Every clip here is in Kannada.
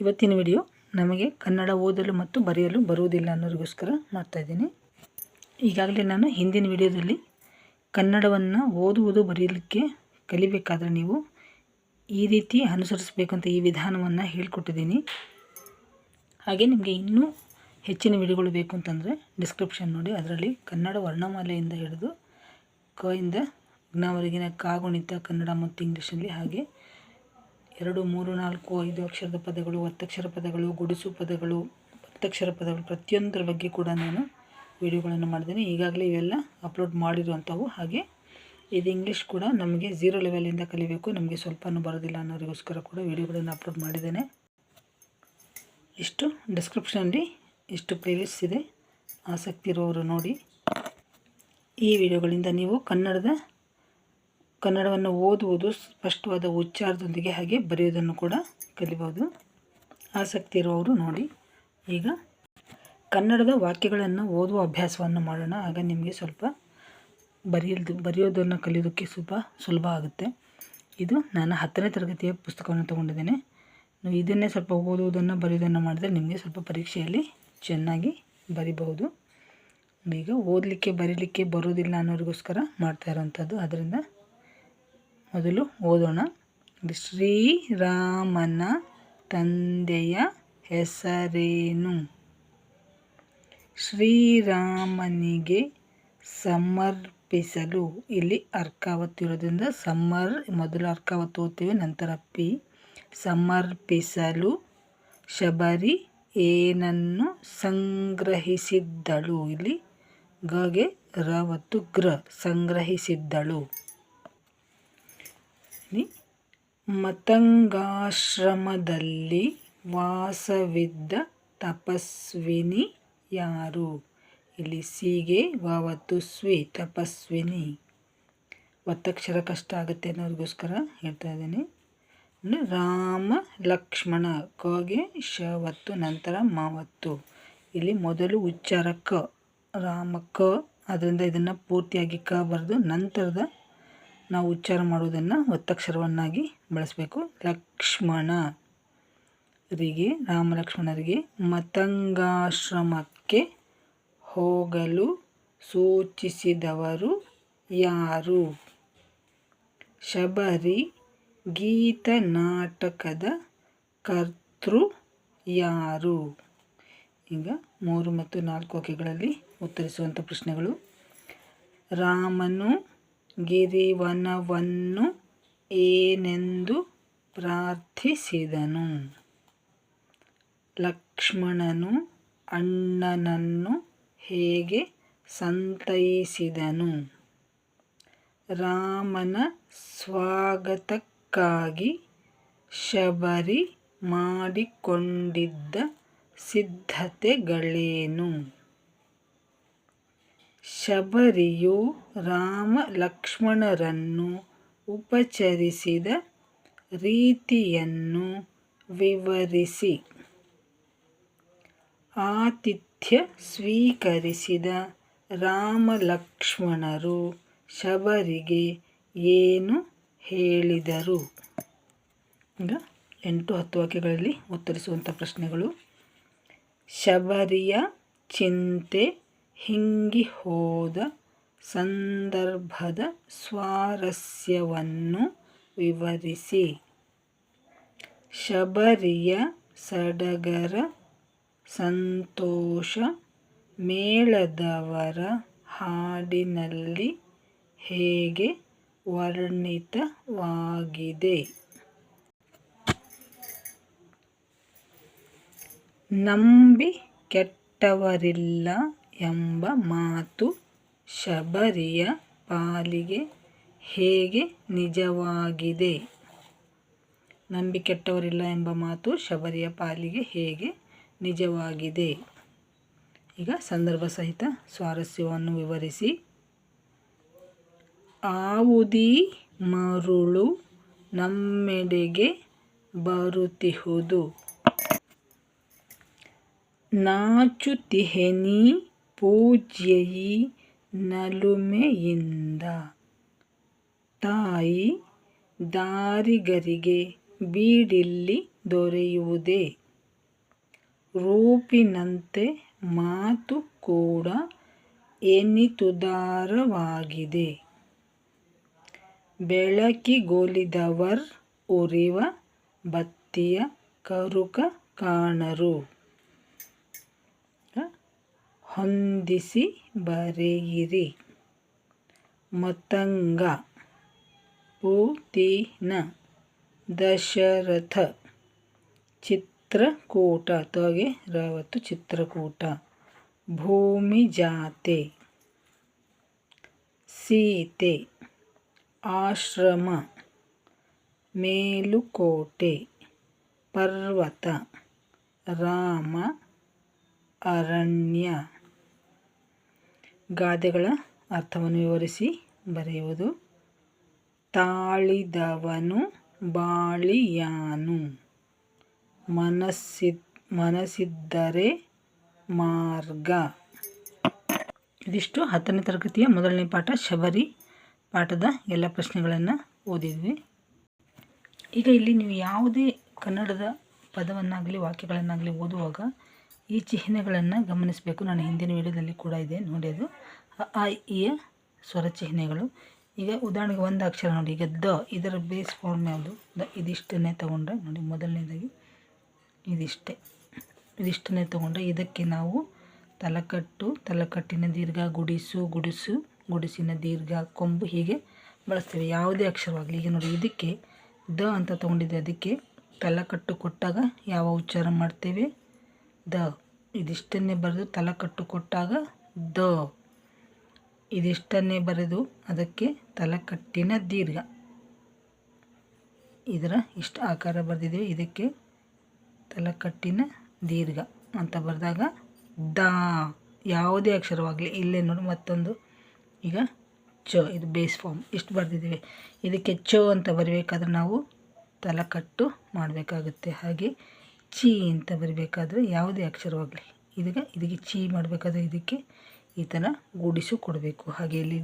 ಇವತ್ತಿನ ವಿಡಿಯೋ ನಮಗೆ ಕನ್ನಡ ಓದಲು ಮತ್ತು ಬರೆಯಲು ಬರುವುದಿಲ್ಲ ಅನ್ನೋರಿಗೋಸ್ಕರ ಮಾಡ್ತಾಯಿದ್ದೀನಿ ಈಗಾಗಲೇ ನಾನು ಹಿಂದಿನ ವಿಡಿಯೋದಲ್ಲಿ ಕನ್ನಡವನ್ನು ಓದುವುದು ಬರೆಯಲಿಕ್ಕೆ ಕಲಿಬೇಕಾದ್ರೆ ನೀವು ಈ ರೀತಿ ಅನುಸರಿಸಬೇಕಂತ ಈ ವಿಧಾನವನ್ನು ಹೇಳ್ಕೊಟ್ಟಿದ್ದೀನಿ. ಹಾಗೆ ನಿಮಗೆ ಇನ್ನೂ ಹೆಚ್ಚಿನ ವಿಡಿಯೋಗಳು ಬೇಕು ಅಂತಂದರೆ ಡಿಸ್ಕ್ರಿಪ್ಷನ್ ನೋಡಿ. ಅದರಲ್ಲಿ ಕನ್ನಡ ವರ್ಣಮಾಲೆಯಿಂದ ಹಿಡಿದು ಕ ಇಂದ ಜ್ಞಾವರೆಗಿನ ಕಾಗುಣಿತ ಕನ್ನಡ ಮತ್ತು ಇಂಗ್ಲೀಷಲ್ಲಿ ಹಾಗೆ ಎರಡು, ಮೂರು, ನಾಲ್ಕು, ಐದು ಅಕ್ಷರದ ಪದಗಳು ಒತ್ತಕ್ಷರ ಪದಗಳು, ಗುಡಿಸು ಪದಗಳು ಒತ್ತಕ್ಷರ ಪದಗಳು ಪ್ರತಿಯೊಂದರ ಬಗ್ಗೆ ಕೂಡ ನಾನು ವಿಡಿಯೋಗಳನ್ನು ಮಾಡಿದ್ದೀನಿ ಈಗಾಗಲೇ ಇವೆಲ್ಲ ಅಪ್ಲೋಡ್ ಮಾಡಿರುವಂಥವು. ಹಾಗೆ ಇದು ಇಂಗ್ಲೀಷ್ ಕೂಡ ನಮಗೆ ಝೀರೋ ಲೆವೆಲಿಂದ ಕಲಿಬೇಕು. ನಮಗೆ ಸ್ವಲ್ಪನೂ ಬರೋದಿಲ್ಲ ಅನ್ನೋರಿಗೋಸ್ಕರ ಕೂಡ ವಿಡಿಯೋಗಳನ್ನು ಅಪ್ಲೋಡ್ ಮಾಡಿದ್ದೇನೆ. ಇಷ್ಟು. ಡಿಸ್ಕ್ರಿಪ್ಷನಲ್ಲಿ ಇಷ್ಟು ಪ್ಲೇಲಿಸ್ಟ್ ಇದೆ. ಆಸಕ್ತಿ ಇರುವವರು ನೋಡಿ. ಈ ವಿಡಿಯೋಗಳಿಂದ ನೀವು ಕನ್ನಡದ ಕನ್ನಡವನ್ನು ಓದುವುದು ಸ್ಪಷ್ಟವಾದ ಉಚ್ಚಾರದೊಂದಿಗೆ ಹಾಗೆ ಬರೆಯೋದನ್ನು ಕೂಡ ಕಲಿಬೋದು. ಆಸಕ್ತಿ ಇರುವವರು ನೋಡಿ. ಈಗ ಕನ್ನಡದ ವಾಕ್ಯಗಳನ್ನು ಓದುವ ಅಭ್ಯಾಸವನ್ನು ಮಾಡೋಣ. ಆಗ ನಿಮಗೆ ಸ್ವಲ್ಪ ಬರೆಯೋದು ಬರೆಯೋದನ್ನು ಕಲಿಯೋದಕ್ಕೆ ಸ್ವಲ್ಪ ಸುಲಭ ಆಗುತ್ತೆ. ಇದು ನಾನು ಹತ್ತನೇ ತರಗತಿಯ ಪುಸ್ತಕವನ್ನು ತೊಗೊಂಡಿದ್ದೇನೆ. ನೀವು ಇದನ್ನೇ ಸ್ವಲ್ಪ ಓದುವುದನ್ನು ಬರೆಯೋದನ್ನು ಮಾಡಿದರೆ ನಿಮಗೆ ಸ್ವಲ್ಪ ಪರೀಕ್ಷೆಯಲ್ಲಿ ಚೆನ್ನಾಗಿ ಬರಿಬಹುದು. ಈಗ ಓದಲಿಕ್ಕೆ, ಬರೀಲಿಕ್ಕೆ ಬರೋದಿಲ್ಲ ಅನ್ನೋರಿಗೋಸ್ಕರ ಮಾಡ್ತಾ ಇರೋವಂಥದ್ದು. ಅದರಿಂದ ಮೊದಲು ಓದೋಣ. ಶ್ರೀರಾಮನ ತಂದೆಯ ಹೆಸರೇನು? ಶ್ರೀರಾಮನಿಗೆ ಸಮರ್ಪಿಸಲು ಇಲ್ಲಿ ಅರ್ಕಾವತ್ತಿರೋದ್ರಿಂದ ಸಮರ್, ಮೊದಲು ಅರ್ಕಾವತ್ತು ಓದ್ತೀವಿ, ನಂತರ ಪಿ. ಸಮರ್ಪಿಸಲು ಶಬರಿ ಏನನ್ನು ಸಂಗ್ರಹಿಸಿದ್ದಳು? ಇಲ್ಲಿ ಗಗೆ ರವತ್ತು ಗ್ರ ಸಂಗ್ರಹಿಸಿದ್ದಳು. ಮತಂಗಾಶ್ರಮದಲ್ಲಿ ವಾಸವಿದ್ದ ತಪಸ್ವಿನಿ ಯಾರು? ಇಲ್ಲಿ ಸಿಗೆ ವಾವತ್ತು ಸ್ವಿ ತಪಸ್ವಿನಿ. ಒತ್ತಕ್ಷರ ಕಷ್ಟ ಆಗುತ್ತೆ ಅನ್ನೋದಕ್ಕೋಸ್ಕರ ಹೇಳ್ತಾ ಇದ್ದೀನಿ. ರಾಮ ಲಕ್ಷ್ಮಣ ಕಗೆ ಶವತ್ತು ನಂತರ ಮಾವತ್ತು ಇಲ್ಲಿ ಮೊದಲು ಉಚ್ಚಾರ ಕ, ರಾಮ ಕ, ಅದರಿಂದ ಇದನ್ನು ಪೂರ್ತಿಯಾಗಿ ಕ ಬರೆದು ನಂತರದ ನಾವು ಉಚ್ಚಾರ ಮಾಡುವುದನ್ನು ಒತ್ತಕ್ಷರವನ್ನಾಗಿ ಬಳಸಬೇಕು. ಲಕ್ಷ್ಮಣ ರಿಗೆ, ರಾಮ ಲಕ್ಷ್ಮಣರಿಗೆ ಮತಂಗಾಶ್ರಮಕ್ಕೆ ಹೋಗಲು ಸೂಚಿಸಿದವರು ಯಾರು? ಶಬರಿ ಗೀತ ನಾಟಕದ ಕರ್ತೃ ಯಾರು? ಈಗ ಮೂರು ಮತ್ತು ನಾಲ್ಕು ಅಕೆಗಳಲ್ಲಿ ಉತ್ತರಿಸುವಂಥ ಪ್ರಶ್ನೆಗಳು. ರಾಮನು ಗಿರಿವನವನ್ನು ಏನೆಂದು ಪ್ರಾರ್ಥಿಸಿದನು. ಲಕ್ಷ್ಮಣನು ಅಣ್ಣನನ್ನು ಹೇಗೆ ಸಂತೈಸಿದನು. ರಾಮನ ಸ್ವಾಗತಕ್ಕಾಗಿ ಶಬರಿ ಮಾಡಿಕೊಂಡಿದ್ದ ಸಿದ್ಧತೆಗಳೇನು? ಶಬರಿಯು ರಾಮ ಲಕ್ಷ್ಮಣರನ್ನು ಉಪಚರಿಸಿದ ರೀತಿಯನ್ನು ವಿವರಿಸಿ. ಆತಿಥ್ಯ ಸ್ವೀಕರಿಸಿದ ರಾಮ ಲಕ್ಷ್ಮಣರು ಶಬರಿಗೆ ಏನು ಹೇಳಿದರು? ಈಗ ಎಂಟು ಹತ್ತು ವಾಕ್ಯಗಳಲ್ಲಿ ಉತ್ತರಿಸುವಂಥ ಪ್ರಶ್ನೆಗಳು. ಶಬರಿಯ ಚಿಂತೆ ಹಿಂಗಿ ಹೋದ ಸಂದರ್ಭದ ಸ್ವಾರಸ್ಯವನ್ನು ವಿವರಿಸಿ. ಶಬರಿಯ ಸಡಗರ ಸಂತೋಷ ಮೇಳದವರ ಹಾಡಿನಲ್ಲಿ ಹೇಗೆ ವರ್ಣಿತವಾಗಿದೆ? ನಂಬಿ ಕೆಟ್ಟವರಿಲ್ಲ ಎಂಬ ಮಾತು ಶಬರಿಯ ಪಾಲಿಗೆ ಹೇಗೆ ನಿಜವಾಗಿದೆ? ನಂಬಿಕೆಟ್ಟವರಿಲ್ಲ ಎಂಬ ಮಾತು ಶಬರಿಯ ಪಾಲಿಗೆ ಹೇಗೆ ನಿಜವಾಗಿದೆ? ಈಗ ಸಂದರ್ಭ ಸಹಿತ ಸ್ವಾರಸ್ಯವನ್ನು ವಿವರಿಸಿ. ಆವುದಿ ಮರುಳು ನಮ್ಮೆಡೆಗೆ ಬರುತ್ತಿಹುದು. ನಾಚುತಿಹೆನಿ ಪೂಜ್ಯಯಿ ನಲುಮೆಯಿಂದ. ತಾಯಿ ದಾರಿಗರಿಗೆ ಬೀಡಿಲ್ಲಿ ದೊರೆಯುವುದೇ. ರೂಪಿನಂತೆ ಮಾತು ಕೂಡ ಎನಿತುದಾರವಾಗಿದೆ. ಬೆಳಕಿಗೊಲಿದವರ್, ಉರಿವ ಬತ್ತಿಯ ಕರುಕ ಕಾಣರು. ಹೊಂದಿಸಿ ಬರೆಯಿರಿ. ಮತಂಗ ಪೂತಿನ ದಶರಥ. ಚಿತ್ರಕೂಟ. ತೊಗೆ, ರವತ್ತು ಚಿತ್ರಕೂಟ. ಭೂಮಿ ಜಾತೆ. ಸೀತೆ. ಆಶ್ರಮ. ಮೇಲುಕೋಟೆ. ಪರ್ವತ. ರಾಮ. ಅರಣ್ಯ. ಗಾದೆಗಳ ಅರ್ಥವನ್ನು ವಿವರಿಸಿ ಬರೆಯುವುದು. ತಾಳಿದವನು ಬಾಳಿಯಾನು. ಮನಸ್ಸಿ ಮನಸ್ಸಿದ್ದರೆ ಮಾರ್ಗ. ಇದಿಷ್ಟು ಹತ್ತನೇ ತರಗತಿಯ ಮೊದಲನೇ ಪಾಠ ಶಬರಿ ಪಾಠದ ಎಲ್ಲ ಪ್ರಶ್ನೆಗಳನ್ನು ಓದಿದ್ವಿ. ಈಗ ಇಲ್ಲಿ ನೀವು ಯಾವುದೇ ಕನ್ನಡದ ಪದವನ್ನಾಗಲಿ ವಾಕ್ಯಗಳನ್ನಾಗಲಿ ಓದುವಾಗ ಈ ಚಿಹ್ನೆಗಳನ್ನು ಗಮನಿಸಬೇಕು. ನಾನು ಹಿಂದಿನ ವಿಡಿಯೋದಲ್ಲಿ ಕೂಡ ಇದೆ, ನೋಡಿ ಅದು. ಆ, ಇ ಸ್ವರ ಚಿಹ್ನೆಗಳು. ಈಗ ಉದಾಹರಣೆಗೆ ಒಂದು ಅಕ್ಷರ ನೋಡಿ. ಈಗ ದ, ಇದರ ಬೇಸ್ ಫಾರ್ಮ್ ಯಾವುದು? ದ, ಇದಿಷ್ಟನ್ನೇ ತೊಗೊಂಡ್ರೆ, ನೋಡಿ ಮೊದಲನೇದಾಗಿ ಇದಿಷ್ಟೇ. ಇದಿಷ್ಟನ್ನೇ ತೊಗೊಂಡ್ರೆ ಇದಕ್ಕೆ ನಾವು ತಲಕಟ್ಟು, ತಲಕಟ್ಟಿನ ದೀರ್ಘ, ಗುಡಿಸು ಗುಡಿಸು, ಗುಡಿಸಿನ ದೀರ್ಘ, ಕೊಂಬು ಹೀಗೆ ಬಳಸ್ತೇವೆ. ಯಾವುದೇ ಅಕ್ಷರವಾಗಲಿ. ಈಗ ನೋಡಿ, ಇದಕ್ಕೆ ದ ಅಂತ ತೊಗೊಂಡಿದ್ದೆ. ಅದಕ್ಕೆ ತಲಕಟ್ಟು ಕೊಟ್ಟಾಗ ಯಾವ ಉಚ್ಚಾರ ಮಾಡ್ತೇವೆ? ದ. ಇದಿಷ್ಟನ್ನೇ ಬರೆದು ತಲಕಟ್ಟು ಕೊಟ್ಟಾಗ ದ. ಇದಿಷ್ಟನ್ನೇ ಬರೆದು ಅದಕ್ಕೆ ತಲಕಟ್ಟಿನ ದೀರ್ಘ. ಇದರ ಇಷ್ಟು ಆಕಾರ ಬರೆದಿದ್ದೀವಿ. ಇದಕ್ಕೆ ತಲಕಟ್ಟಿನ ದೀರ್ಘ ಅಂತ ಬರೆದಾಗ ದ. ಯಾವುದೇ ಅಕ್ಷರವಾಗಲಿ ಇಲ್ಲೇ ನೋಡಿ ಮತ್ತೊಂದು. ಈಗ ಚ, ಇದು ಬೇಸ್ ಫಾರ್ಮ್. ಇಷ್ಟು ಬರೆದಿದ್ದೀವಿ. ಇದಕ್ಕೆ ಚ ಅಂತ ಬರಬೇಕಾದ್ರೆ ನಾವು ತಲಕಟ್ಟು ಮಾಡಬೇಕಾಗುತ್ತೆ. ಹಾಗೆ ಚಿ ಅಂತ ಬರಬೇಕಾದ್ರೆ ಯಾವುದೇ ಅಕ್ಷರವಾಗಲಿ. ಇದಕ್ಕೆ ಇದಕ್ಕೆ ಚಿ ಮಾಡಬೇಕಾದ್ರೆ ಇದಕ್ಕೆ ಈ ಥರ ಗೂಡಿಸು ಕೊಡಬೇಕು. ಹಾಗೆ ಇಲ್ಲಿ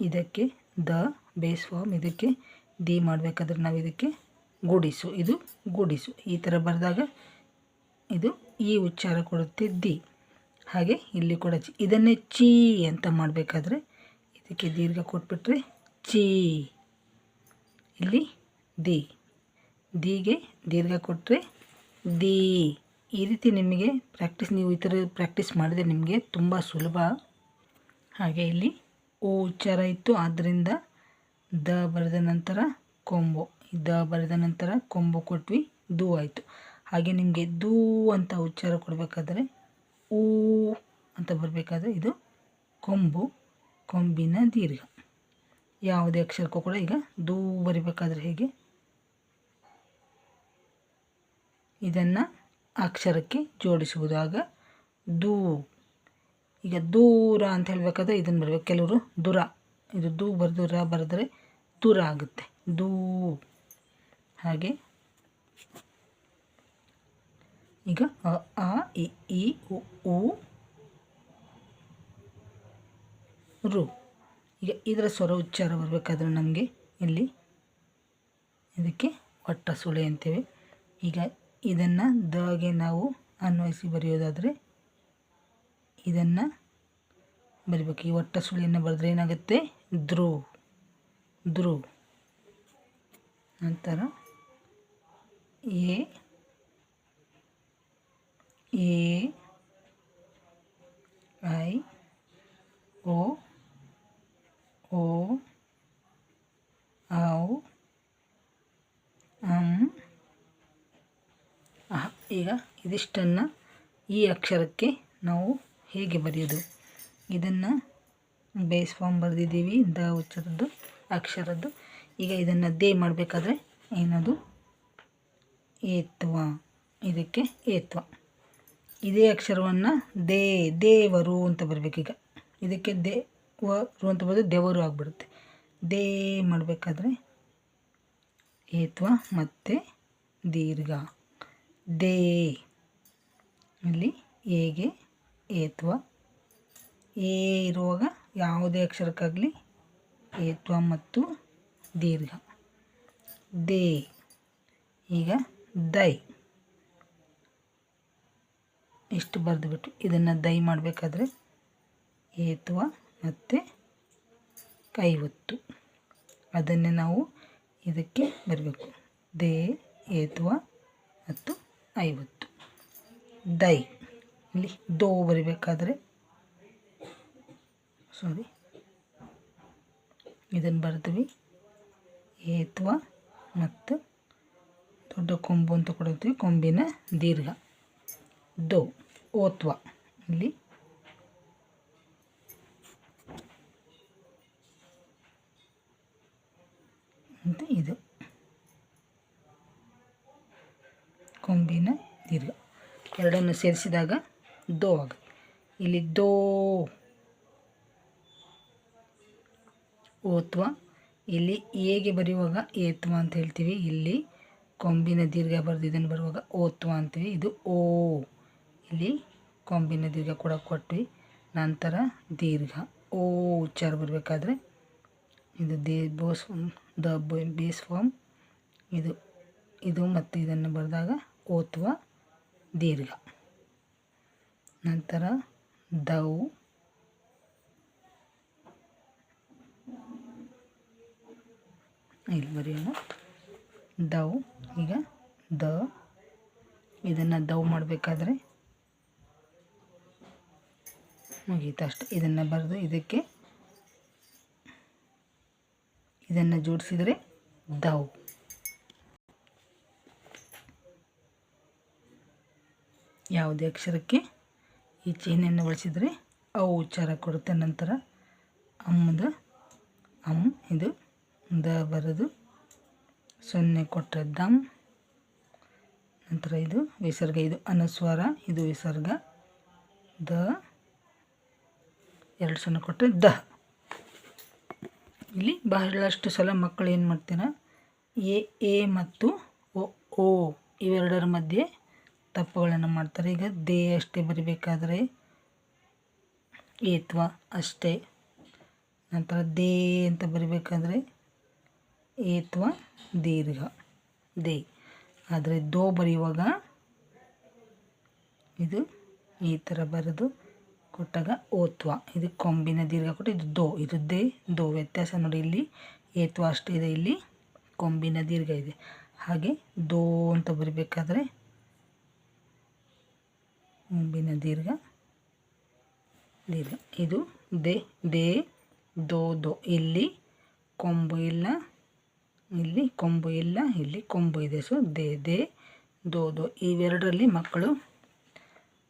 ಇದಕ್ಕೆ ದ ಬೇಸ್ ಫಾರ್ಮ್ ಇದಕ್ಕೆ ದಿ ಮಾಡಬೇಕಾದ್ರೆ ನಾವು ಇದಕ್ಕೆ ಗೂಡಿಸು. ಇದು ಗೂಡಿಸು. ಈ ಥರ ಬರೆದಾಗ ಇದು ಈ ಉಚ್ಚಾರ ಕೊಡುತ್ತೆ ದಿ. ಹಾಗೆ ಇಲ್ಲಿ ಕೂಡ ಚಿ. ಇದನ್ನೇ ಚೀ ಅಂತ ಮಾಡಬೇಕಾದ್ರೆ ಇದಕ್ಕೆ ದೀರ್ಘ ಕೊಟ್ಬಿಟ್ರೆ ಚೀ. ಇಲ್ಲಿ ದಿ. ದಿಗೆ ದೀರ್ಘ ಕೊಟ್ಟರೆ ದಿ ಈ ರೀತಿ ನಿಮಗೆ ಪ್ರಾಕ್ಟೀಸ್ ನೀವು ಈ ಥರ ಪ್ರಾಕ್ಟೀಸ್ ಮಾಡಿದರೆ ನಿಮಗೆ ತುಂಬ ಸುಲಭ. ಹಾಗೆ ಇಲ್ಲಿ ಓ ಉಚ್ಚಾರ ಇತ್ತು. ಆದ್ದರಿಂದ ದ ಬರೆದ ನಂತರ ಕೊಂಬು. ದ ಬರೆದ ನಂತರ ಕೊಂಬು ಕೊಟ್ವಿ, ದು ಆಯಿತು. ಹಾಗೆ ನಿಮಗೆ ದೂ ಅಂತ ಉಚ್ಚಾರ ಕೊಡಬೇಕಾದ್ರೆ ಊ ಅಂತ ಬರಬೇಕಾದ್ರೆ ಇದು ಕೊಂಬು, ಕೊಂಬಿನ ದೀರ್ಘ. ಯಾವುದೇ ಅಕ್ಷರಕ್ಕೂ ಕೂಡ ಈಗ ದೂ ಬರಿಬೇಕಾದ್ರೆ ಹೇಗೆ? ಇದನ್ನು ಅಕ್ಷರಕ್ಕೆ ಜೋಡಿಸುವುದಾಗ ದೂ, ಈಗ ದೂರ ಅಂತ ಹೇಳಬೇಕಾದ್ರೆ ಇದನ್ನು ಬರಬೇಕು. ಕೆಲವರು ದುರ, ಇದು ದೂ ಬರೆದು ರ ಬರೆದ್ರೆ ದೂರ ಆಗುತ್ತೆ. ದೂ. ಹಾಗೆ. ಈಗ ಅ, ಆ, ಇ ಈ ಉ ರು. ಈಗ ಇದರ ಸ್ವರ ಉಚ್ಚಾರ ಬರಬೇಕಾದ್ರೆ ನಮಗೆ ಇಲ್ಲಿ ಇದಕ್ಕೆ ಒಟ್ಟ ಸುಳೆ ಅಂತೇವೆ. ಈಗ ಇದನ್ನು ದಗೆ ನಾವು ಅನ್ವಯಿಸಿ ಬರೆಯೋದಾದರೆ ಇದನ್ನು ಬರಿಬೇಕು. ಈ ಒಟ್ಟ ಸುಳಿಯನ್ನು ಬರೆದ್ರೆ ಏನಾಗುತ್ತೆ? ಧ್ರುವ್ ಧ್ರುವ್ ನಂತರ ಎ ಎ, ಐ, ಓ ಓ, ಔ, ಅಂ ಈಗ ಇದಿಷ್ಟನ್ನು ಈ ಅಕ್ಷರಕ್ಕೆ ನಾವು ಹೇಗೆ ಬರೆಯೋದು? ಇದನ್ನು ಬೇಸ್ ಫಾರ್ಮ್ ಬರೆದಿದ್ದೀವಿ, ದ ಉಚ್ಚರದ್ದು, ಅಕ್ಷರದ್ದು. ಈಗ ಇದನ್ನು ದೇ ಮಾಡಬೇಕಾದ್ರೆ ಏನದು? ಏತ್ವ. ಇದಕ್ಕೆ ಏತ್ವ. ಇದೇ ಅಕ್ಷರವನ್ನು ದೇ, ದೇವರು ಅಂತ ಬರಬೇಕೀಗ ಇದಕ್ಕೆ ದೇವರು ಅಂತ ಬರೆದು ದೇವರು ಆಗಿಬಿಡುತ್ತೆ. ದೇ ಮಾಡಬೇಕಾದ್ರೆ ಏತ್ವ ಮತ್ತು ದೀರ್ಘ. ದೇ ಇಲ್ಲಿ ಹೇಗೆ, ಏತ್ವ? ಏ ಇರುವಾಗ ಯಾವುದೇ ಅಕ್ಷರಕ್ಕಾಗಲಿ ಏತ್ವ ಮತ್ತು ದೀರ್ಘ. ದೇ. ಈಗ ದೈ. ಇಷ್ಟು ಬರೆದುಬಿಟ್ಟು ಇದನ್ನು ದೈ ಮಾಡಬೇಕಾದ್ರೆ ಏತ್ವ ಮತ್ತು ಕೈವತ್ತು ಅದನ್ನೇ ನಾವು ಇದಕ್ಕೆ ಬರಬೇಕು. ದೇ, ಏತ್ವ ಮತ್ತು ಐವತ್ತು. ದೈ. ಇಲ್ಲಿ ದೋ ಬರಿಬೇಕಾದ್ರೆ ಸಾರಿ ಇದನ್ನು ಬರ್ತೀವಿ ಏತ್ವ ಮತ್ತು ದೊಡ್ಡ ಕೊಂಬು ಅಂತ ಕೊಡ್ತೀವಿ ಕೊಂಬಿನ ದೀರ್ಘ. ದೋ ಓತ್ವ ಇಲ್ಲಿ ಇದು ಕೊಂಬಿನ ದೀರ್ಘ ಎರಡನ್ನು ಸೇರಿಸಿದಾಗ ದೋ ಆಗುತ್ತೆ ಇಲ್ಲಿ ದೋ. ಓತ್ವ. ಇಲ್ಲಿ ಹೇಗೆ ಬರೆಯುವಾಗ ಏತ್ವ ಅಂತ ಹೇಳ್ತೀವಿ. ಇಲ್ಲಿ ಕೊಂಬಿನ ದೀರ್ಘ ಬರೆದಿದ್ದನ್ನು ಬರುವಾಗ ಓತ್ವ ಅಂತೀವಿ. ಇದು ಓ. ಇಲ್ಲಿ ಕೊಂಬಿನ ದೀರ್ಘ ಕೂಡ ಕೊಟ್ವಿ. ನಂತರ ದೀರ್ಘ. ಓ ಉಚ್ಚಾರ ಬರಬೇಕಾದ್ರೆ ಇದು they Bose the base form. ಇದು ಇದು ಮತ್ತು ಇದನ್ನು ಬರೆದಾಗ ಓತ್ವ. ದೀರ್ಘ. ನಂತರ ದೌ. ಇಲ್ಲಿ ಬರೆಯೋಣ. ದೌ, ಈಗ ದ. ಇದನ್ನು ದೌ ಮಾಡಬೇಕಾದ್ರೆ ಮುಗೀತು ಅಷ್ಟೆ. ಇದನ್ನು ಬರೆದು ಇದಕ್ಕೆ ಇದನ್ನು ಜೋಡಿಸಿದರೆ ದೌ. ಯಾವುದೇ ಅಕ್ಷರಕ್ಕೆ ಈ ಚಿಹ್ನೆಯನ್ನು ಬಳಸಿದರೆ ಅವು ಉಚ್ಚಾರ ಕೊಡುತ್ತೆ. ನಂತರ ಅಮ್ಮದ ಅಮ್ ಇದು ದ ಬರೆದು. ಸೊನ್ನೆ ಕೊಟ್ಟರೆ ದಮ್ ನಂತರ ಇದು ವಿಸರ್ಗ, ಇದು ಅನುಸ್ವಾರ, ಇದು ವಿಸರ್ಗ. ದ. ಎರಡು ಸೊನ್ನೆ ಕೊಟ್ಟರೆ ದ. ಇಲ್ಲಿ ಬಹಳಷ್ಟು ಸಲ ಮಕ್ಕಳು ಏನು ಮಾಡ್ತೀರ, ಎ ಎ ಮತ್ತು ಒ, ಓ ಇವೆರಡರ ಮಧ್ಯೆ ತಪ್ಪುಗಳನ್ನು ಮಾಡ್ತಾರೆ. ಈಗ ದೇ ಅಷ್ಟೇ ಬರಿಬೇಕಾದ್ರೆ ಏತ್ವ ಅಷ್ಟೇ. ನಂತರ ದೇ ಅಂತ ಬರಿಬೇಕಾದ್ರೆ ಏತ್ವ ದೀರ್ಘ, ದೇ. ಆದರೆ ದೋ ಬರೆಯುವಾಗ ಇದು ಈ ಥರ ಬರೆದು ಕೊಟ್ಟಾಗ ಓತ್ವ. ಇದು ಕೊಂಬಿನ ದೀರ್ಘ ಕೊಟ್ಟು ಇದು ದೋ. ಇದು ದೇ, ದೋ ವ್ಯತ್ಯಾಸ ನೋಡಿ ಇಲ್ಲಿ. ಏತ್ವ ಅಷ್ಟೇ ಇದೆ ಇಲ್ಲಿ. ಕೊಂಬಿನ ದೀರ್ಘ ಇದೆ. ಹಾಗೆ ದೋ ಅಂತ ಬರಿಬೇಕಾದ್ರೆ ಕೊಂಬಿನ ದೀರ್ಘ ದೀರ್ಘ. ಇದು ದೇ ದೇ, ದೋ ದೋ. ಇಲ್ಲಿ ಕೊಂಬು ಇಲ್ಲ, ಇಲ್ಲಿ ಕೊಂಬು ಇಲ್ಲ, ಇಲ್ಲಿ ಕೊಂಬು ಇದೆ. ಸೊ, ದೇ ದೇ, ದೋ ದೋ. ಇವೆರಡರಲ್ಲಿ ಮಕ್ಕಳು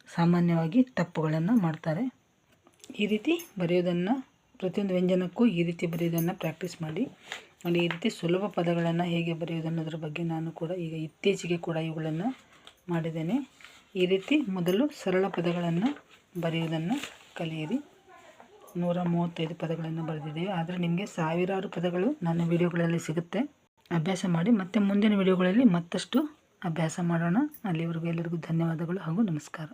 ಸಾಮಾನ್ಯವಾಗಿ ತಪ್ಪುಗಳನ್ನು ಮಾಡ್ತಾರೆ. ಈ ರೀತಿ ಬರೆಯೋದನ್ನು, ಪ್ರತಿಯೊಂದು ವ್ಯಂಜನಕ್ಕೂ ಈ ರೀತಿ ಬರೆಯೋದನ್ನು ಪ್ರಾಕ್ಟೀಸ್ ಮಾಡಿ. ಆಮೇಲೆ ಈ ರೀತಿ ಸುಲಭ ಪದಗಳನ್ನು ಹೇಗೆ ಬರೆಯೋದನ್ನೋದ್ರ ಬಗ್ಗೆ ನಾನು ಕೂಡ ಈಗ ಇತ್ತೀಚೆಗೆ ಕೂಡ ಇವುಗಳನ್ನು ಮಾಡಿದ್ದೇನೆ. ಈ ರೀತಿ ಮೊದಲು ಸರಳ ಪದಗಳನ್ನು ಬರೆಯುವುದನ್ನು ಕಲಿಯಿರಿ. ನೂರ ಮೂವತ್ತೈದು ಪದಗಳನ್ನು ಬರೆದಿದ್ದೇವೆ. ಆದರೆ ನಿಮಗೆ ಸಾವಿರಾರು ಪದಗಳು ನನ್ನ ವಿಡಿಯೋಗಳಲ್ಲಿ ಸಿಗುತ್ತೆ. ಅಭ್ಯಾಸ ಮಾಡಿ ಮತ್ತು ಮುಂದಿನ ವಿಡಿಯೋಗಳಲ್ಲಿ ಮತ್ತಷ್ಟು ಅಭ್ಯಾಸ ಮಾಡೋಣ. ಅಲ್ಲಿವರೆಗೂ ಎಲ್ಲರಿಗೂ ಧನ್ಯವಾದಗಳು ಹಾಗೂ ನಮಸ್ಕಾರ.